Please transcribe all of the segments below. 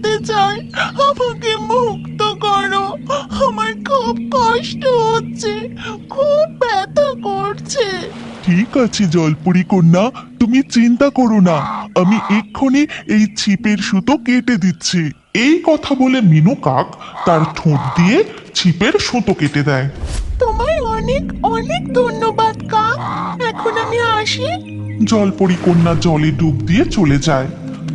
যেতে চাই। আমাকে মুক্ত করো। আমার খুব কষ্ট হচ্ছে। খুব ব্যথা করছে। ঠিক আছে জলপুরি কন্যা তুমি চিন্তা করো না। আমি এক্ষুনি এই ছিপের সুতো কেটে দিচ্ছি। এই কথা বলে মিনু কাক তার ঠোঁট দিয়ে ছিপের সুতো কেটে দেয়। তোমায় অনেক অনেক ধন্যবাদ কাক। এখন আমি আসি। জলপরি কন্যা জলে ডুব দিয়ে চলে যায়।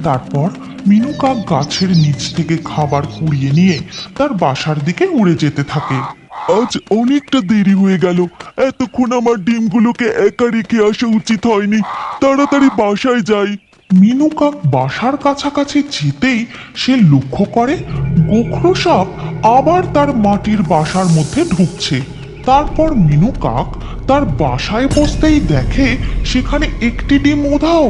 তারপর মিনু কাক গাছের নিচ থেকে খাবার কুড়িয়ে নিয়ে তার বাসার দিকে উড়ে যেতে থাকে। আজ অনেকটা দেরি হয়ে গেল। এতক্ষণ আমার ডিমগুলোকে একা রেখে আসা উচিত হয়নি। তাড়াতাড়ি বাসায় যাই। মিনু কাক বাসার কাছাকাছি যেতেই সে লক্ষ্য করে গোখরো সাপ আবার তার মাটির বাসার মধ্যে ঢুকছে। তারপর মিনু কাক তার বাসায় বসতেই দেখে সেখানে একটি ডিম ওধাও।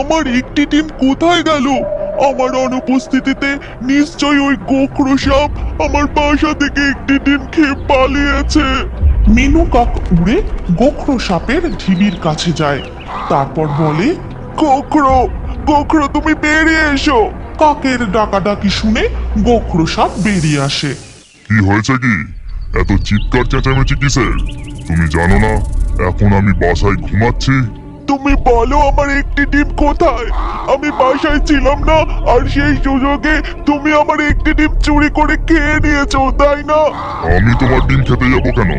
আমার একটি ডিম কোথায় গেল? আমার অনুপস্থিতিতে নিশ্চয়ই ওই গোখরো সাপ আমার বাসা থেকে একটি ডিম খেয়ে পালিয়েছে। মিনু কাক উড়ে গোখরো সাপের ঢিবির কাছে যায়। তারপর বলে, গোখরো গোখরো, তুমি বেরিয়ে এসো। কাকের ডাকাডাকি শুনে গোখরো সাপ বেরিয়ে আসে। কি হয়েছে কি? এত চিৎকার চেঁচামেচি কিসের? তুমি জানো না, এখন আমি বাসায় ঘুমাচ্ছি। তুমি বলো আমার একটি ডিম কোথায়? আমি বাসায় ছিলাম না আর সেই সুযোগে তুমি আমার একটি ডিম চুরি করে খেয়ে নিয়েছো তাই না? আমি তোমার ডিম খেতে যাব কেন?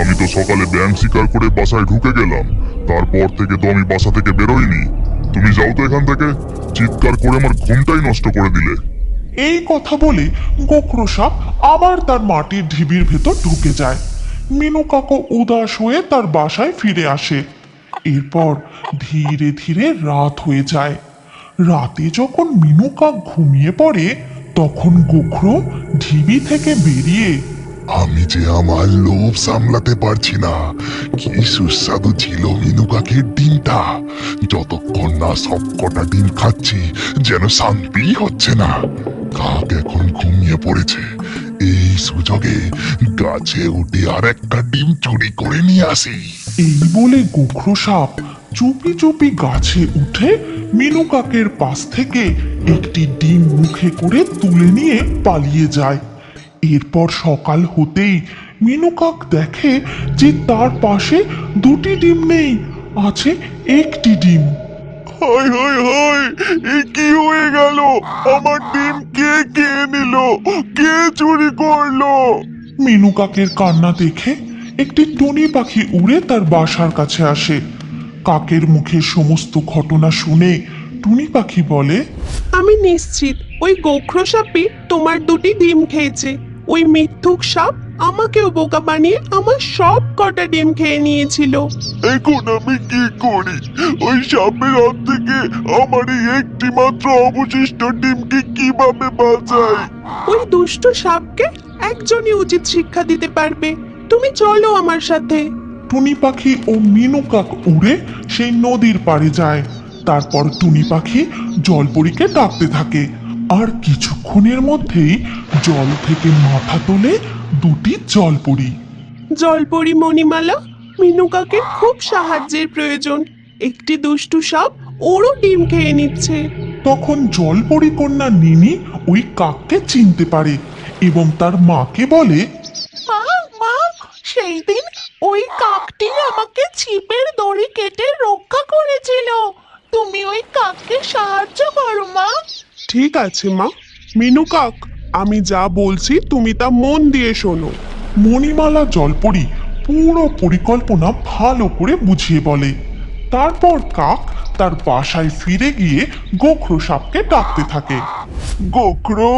আমি তো সকালে ব্যাংক শিকার করে বাসায় ঢুকে গেলাম। তারপর থেকে তো আমি বাসা থেকে বেরোইনি। তুমি যাও তো এখান থেকে। চিৎকার করে আমার ঘুমটাই নষ্ট করে দিলে। এই কথা বলে গোখরো সাপ আবার তার মাটির ঢিবির ভেতর ঢুকে যায়। মিনু কাকু উদাস হয়ে তার বাসায় ফিরে আসে। এরপর ধীরে ধীরে রাত হয়ে যায়। রাতে যখন মিনু কাক ঘুমিয়ে পড়ে, তখন গোখরো ঢিবি থেকে বেরিয়ে আমি যে আমার লোভ সামলাতে পারছি না, কি সুস্বাদু ছিল মিনু কাকের ডিমটা। যতক্ষণ না সব কটা ডিম খাচ্ছি, যেন শান্তি হচ্ছে না। কাক এখন ঘুমিয়ে পড়েছে এই সুযোগে গাছে উঠে আর একটা ডিম চুরি করে নিয়ে আসি। এই বলে গোখরো সাপ চুপি চুপি গাছে উঠে মিনু কাকের পাশ থেকে একটি ডিম মুখে করে তুলে নিয়ে পালিয়ে যায়। এরপর সকাল হতেই মিনু কাক দেখে যে তার পাশে দুটি ডিম নেই আছে একটি ডিম। হয় হয় হয় এ কি হয়ে গেল? আমার ডিম কে কে কে চুরি করল? মিনু কাকের কান্না দেখে একটি টুনি পাখি উড়ে তার বাসার কাছে আসে। কাকের মুখে সমস্ত ঘটনা শুনে টুনি পাখি বলে আমি নিশ্চিত ওই গোখরো সাপই তোমার দুটি ডিম খেয়েছে ওই মিথ্যুক সাপ আমাকেও বোকা বানিয়ে আমার সব কটা ডিম খেয়ে নিয়েছিল। এখন আমি কি করি? ওই সাপের হাত থেকে আমার এই একটি মাত্র অবশিষ্ট ডিমকে কীভাবে বাঁচাই? ওই দুষ্টু সাপকে একজনই উচিত শিক্ষা দিতে পারবে। তুমি চলো আমার সাথে। টুনি পাখি ও মিনু কাক উড়ে সেই নদীর পাড়ে যায়। তারপর টুনি পাখি জলপরীকে ডাকতে থাকে। আর কিছুক্ষণের মধ্যেই জল থেকে মাথা তোলে দুটি জলপরি। জলপরি মণিমালা মিনুকাকে খুব সাহায্যের প্রয়োজন। একটি দুষ্টু সাপ ওরও ডিম খেয়ে নিচ্ছে। তখন জলপরি কন্যা নিনি ওই কাককে চিনতে পারে এবং তার মাকে বলে মা মা সেই দিন ওই কাকটি আমাকে ছিপের দড়ি কেটে রক্ষা করেছিল। তুমি ওই কাককে সাহায্য করো মা। ঠিক আছে মা। মিনু কাক আমি যা বলছি তুমি তা মন দিয়ে শোনো। মণিমালা জলপরি পুরো পরিকল্পনা ভালো করে বুঝিয়ে বলে। তারপর কাক তার বাসায় ফিরে গিয়ে গোখরো সাপকে ডাকতে থাকে। গোখরো,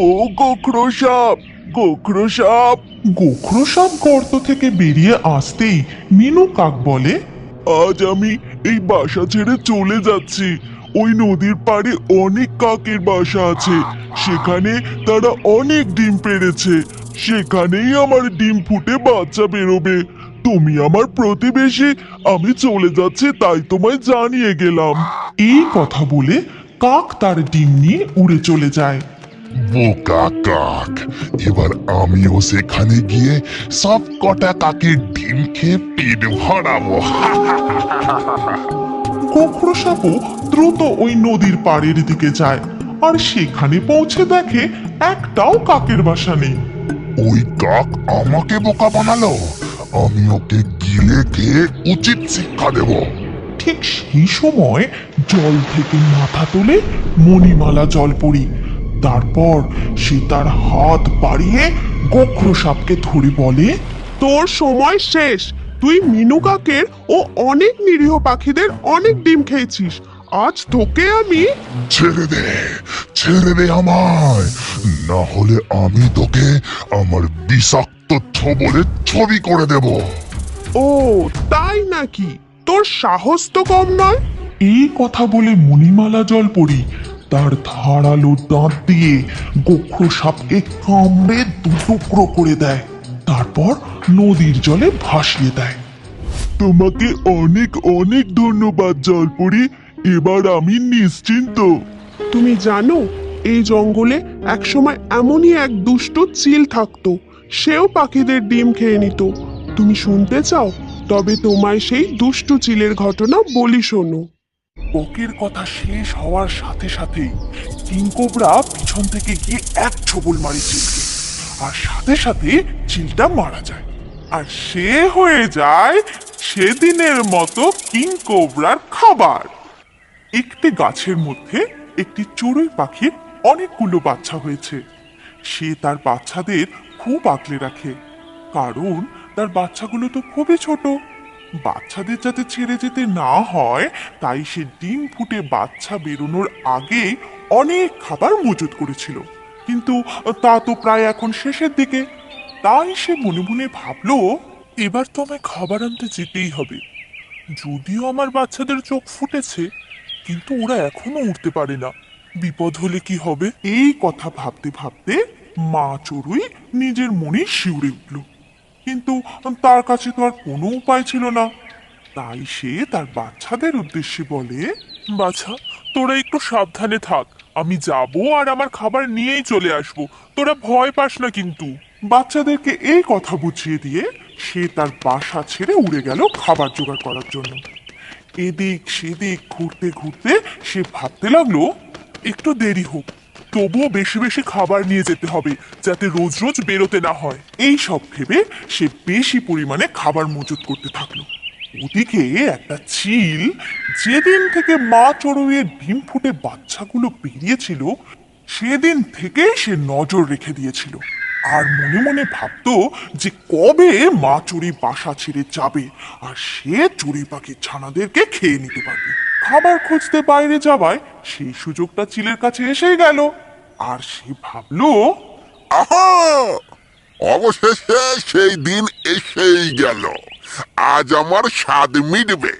ও গোখরো সাপ গোখরো সাপ। গোখরো সাপ গর্ত থেকে বেরিয়ে আসতেই মিনু কাক বলে, আজ আমি এই বাসা ছেড়ে চলে যাচ্ছি। ওই নদীর পাড়ে অনেক কাকের বাসা আছে। সেখানে তারা অনেক ডিম পেড়েছে। সেখানেই আমার ডিম ফুটে বাচ্চা বেরোবে। তুমি আমার প্রতিবেশী, আমি চলে যাচ্ছি, তাই তোমায় জানিয়ে গেলাম। এই কথা বলে কাক তার ডিম নিয়ে উড়ে চলে যায়। বোকা কাক, এবার আমিও সেখানে গিয়ে সব কটা কাকের ডিম খেয়ে পেট ভরাবো। গোখরো সাপও দ্রুত ওই নদীর পাড়ের দিকে যায় আর সেখানে পৌঁছে দেখে একটাও কাকের বাসা নেই। ওই কাক আমাকে বোকা বানালো। আমি ওকে গিলে খেয়ে উচিত শিক্ষা দেব। ঠিক সেই সময় জল থেকে মাথা তুলে মণিমালা জল পড়ি। তারপর সে তার হাত বাড়িয়ে গোখ্র সাপকে ধরে বলে তোর সময় শেষ। তুই মিনু কাকের ও অনেক নিরীহ পাখিদের অনেক ডিম খেয়েছিস। আজ তোকে আমি ছেড়ে দে ছেড়ে দে আমায়। না হলে আমি তোকে আমার বিষাক্ত ছবলে ছবি করে দেব। ও তাই নাকি? তোর সাহস তো কম নয়? এই কথা বলে মণিমালা জল পড়ি। তার ধারালো দাঁত দিয়ে গোখ্র সাপকে কামড়ে দুটুকরো করে দেয়। তারপর নদীর জলে ভাসিয়ে দেয়। তোমাকে অনেক অনেক ধন্যবাদ জলপরি। এবার আমি নিশ্চিন্ত। তুমি জানো এই জঙ্গলে একসময় এমনই এক দুষ্ট চিল থাকতো। সেও পাখিদের ডিম খেয়ে নিত। তুমি শুনতে চাও তবে তোমায় সেই দুষ্টু চিলের ঘটনা বলি শোনো। বকের কথা শেষ হওয়ার সাথে সাথেই কিংকোবরা পিছন থেকে গিয়ে এক ছবল মারি চিলকে। আর সাথে সাথে চিলটা মারা যায়। আর সে হয়ে যায় সেদিনের মতো কিংকোবরার খাবার। একটি গাছের মধ্যে একটি চড়ুই পাখির অনেকগুলো বাচ্চা হয়েছে। সে তার বাচ্চাদের খুব আগলে রাখে, কারণ তার বাচ্চাগুলো তো খুবই ছোট। বাচ্চাদের যাতে ছেড়ে যেতে না হয়, তাই সে ডিম ফুটে বাচ্চা বেরোনোর আগে অনেক খাবার মজুত করেছিল। কিন্তু তা তো প্রায় এখন শেষের দিকে। তাই সে মনে মনে ভাবলো, এবার তো আমায় খাবার আনতে যেতেই হবে। যদিও আমার বাচ্চাদের চোখ ফুটেছে, কিন্তু ওরা এখনও উঠতে পারে না। বিপদ হলে কি হবে? এই কথা ভাবতে ভাবতে মা চড়ুই নিজের মনে শিউরে উঠল। কিন্তু তার কাছে তো আর কোনো উপায় ছিল না। তাই সে তার বাচ্চাদের উদ্দেশ্যে বলে, বাছা, তোরা একটু সাবধানে থাক। আমি যাব আর আমার খাবার নিয়েই চলে আসব। তোরা ভয় পাস না কিন্তু। বাচ্চাদেরকে এই কথা বুঝিয়ে দিয়ে সে তার বাসা ছেড়ে উড়ে গেল খাবার জোগাড় করার জন্য। এদিক সেদিক ঘুরতে ঘুরতে সে ভাবতে লাগল, একটু দেরি হোক, তবুও বেশি বেশি খাবার নিয়ে যেতে হবে যাতে রোজ রোজ বেরোতে না হয়। এই সব ভেবে সে বেশি পরিমাণে খাবার মজুত করতে থাকল। ওদিকে একটা চিল যেদিন থেকে মা চড়ুইয়ের ডিম ফুটে বাচ্চাগুলো বেরিয়েছিল সেদিন থেকেই সে নজর রেখে দিয়েছিল। আর মনে মনে ভাবতো যে কবে মা চড়ুই বাসা ছেড়ে যাবে, আর সে চড়ুই পাখির ছানাদেরকে খেয়ে নিতে পারবে। খাবার খুঁজতে বাইরে যাওয়ায় সেই সুযোগটা চিলের কাছে এসেই গেল। আর সে ভাবলো, আহা! অবশেষে সেই দিন এসেই গেল। আজ আমার স্বাদ মিটবে।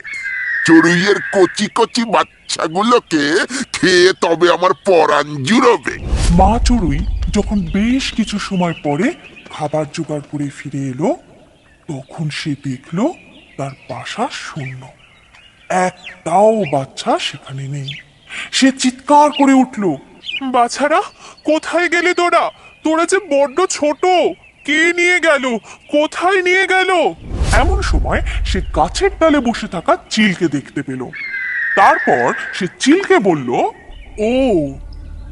চড়ুইয়ের কচি কচি বাচ্চাগুলোকে খেয়ে তবে আমার পরাণ জুড়বে। মা চড়ুই যখন বেশ কিছু সময় পরে খাবার জোগাড় করে ফিরে এলো, তখন সে দেখল তার বাসা শূন্য। একটাও বাচ্চা সেখানে নেই। সে চিৎকার করে উঠল, বাছারা, কোথায় গেলে তোরা? তোরা যে বড্ড ছোট। কে নিয়ে গেল? কোথায় নিয়ে গেল? এমন সময় সে গাছের ডালে বসে থাকা চিলকে দেখতে পেল। তারপর সে চিলকে বলল, ও,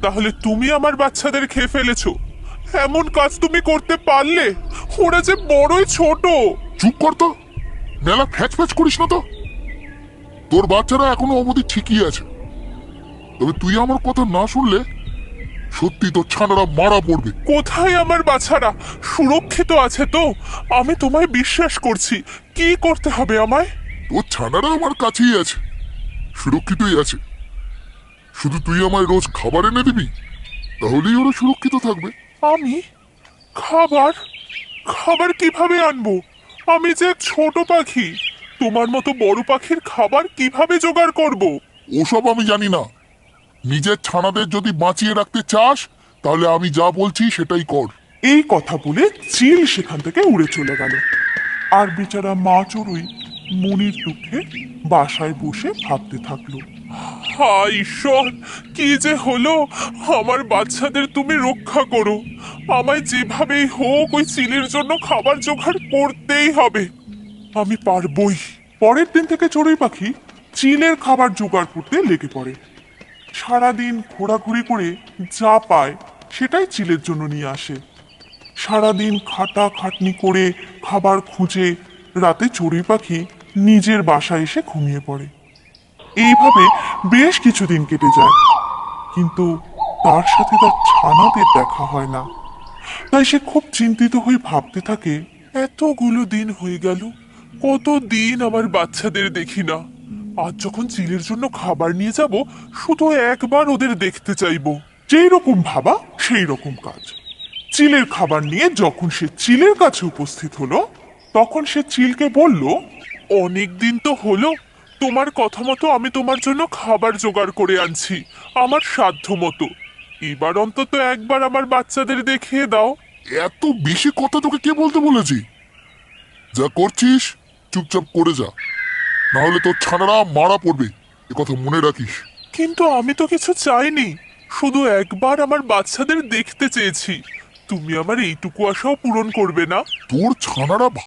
তাহলে তুমি আমার বাচ্চাদের খেয়ে ফেলেছো। এমন কাজ তুমি করতে পারলে? ওরা যে বড়ই ছোট। চুপ কর তো। মেলা ফ্যাচ ফ্যাচ করিস না তো। তোর বাচ্চারা এখনও অবধি ঠিকই আছে। তবে তুই আমার কথা না শুনলে সত্যি তোর ছানারা মারা পড়বে। কোথায় আমার বাছারা? সুরক্ষিত আছে তো। আমি তোমায় বিশ্বাস করছি। কি করতে হবে আমায়? তোর ছানারা আমার কাছেই আছে। সুরক্ষিতই আছে। শুধু তুই আমায় রোজ খাবার এনে দিবি? তাহলেই ওরা সুরক্ষিত থাকবে। আমি? খাবার? খাবার কীভাবে আনব? আমি যে ছোট পাখি। তোমার মতো বড় পাখির খাবার কীভাবে জোগাড় করব? ওসব আমি জানি না। নিজের ছানাদের যদি বাঁচিয়ে রাখতে চাস, তাহলে আমি যা বলছি সেটাই কর। এই কথা বলে চিল সেখান থেকে উড়ে চলে গেল। আর বেচারা মা চড়ুই মনির দুঃখে বাসায় বসে ভাবতে থাকল। হায় ঈশ্বর, কি যে হলো? আমার বাচ্চাদের তুমি রক্ষা করো। আমায় যেভাবেই হোক ওই চিলের জন্য খাবার জোগাড় করতেই হবে। আমি পারবই। পরের দিন থেকে চড়ুই পাখি চিলের খাবার জোগাড় করতে লেগে পড়ে। সারাদিন ঘোরাঘুরি করে যা পায় সেটাই চিলের জন্য নিয়ে আসে। সারাদিন খাটা খাটনি করে খাবার খুঁজে রাতে চড়ুই পাখি নিজের বাসায় এসে ঘুমিয়ে পড়ে। এইভাবে বেশ কিছুদিন কেটে যায়। কিন্তু তার সাথে তার ছানাদের দেখা হয় না। তাই সে খুব চিন্তিত হয়ে ভাবতে থাকে, এতগুলো দিন হয়ে গেল কত দিন আমার বাচ্চাদের দেখি না? আজ যখন চিলের জন্য খাবার নিয়ে যাব, শুধু একবার ওদের দেখতে চাইব। যেই রকম ভাবা, সেই রকম কাজ। চিলের খাবার নিয়ে যখন সে চিলের কাছে উপস্থিত হলো, তখন সে চিলকে বলল অনেক দিন তো হলো, তোমার কথা মতো আমি তোমার জন্য খাবার জোগাড় করে আনছি, আমার সাধ্য মতো। এবার অন্তত একবার আমার বাচ্চাদের দেখিয়ে দাও। এত বেশি কথা তোকে কে বলতে বলেছি? যা করছিস, চুপচাপ করে যা। না হলে তোর ছানারা মারা পড়বে। এ কথা মনে রাখিস। কিন্তু আমি তো কিছু চাইনি। শুধু একবার আমার বাচ্চাদের দেখতে চেয়েছি। তুমি আমার এইটুকু আশাও পূরণ করবে না। তোর ছানারা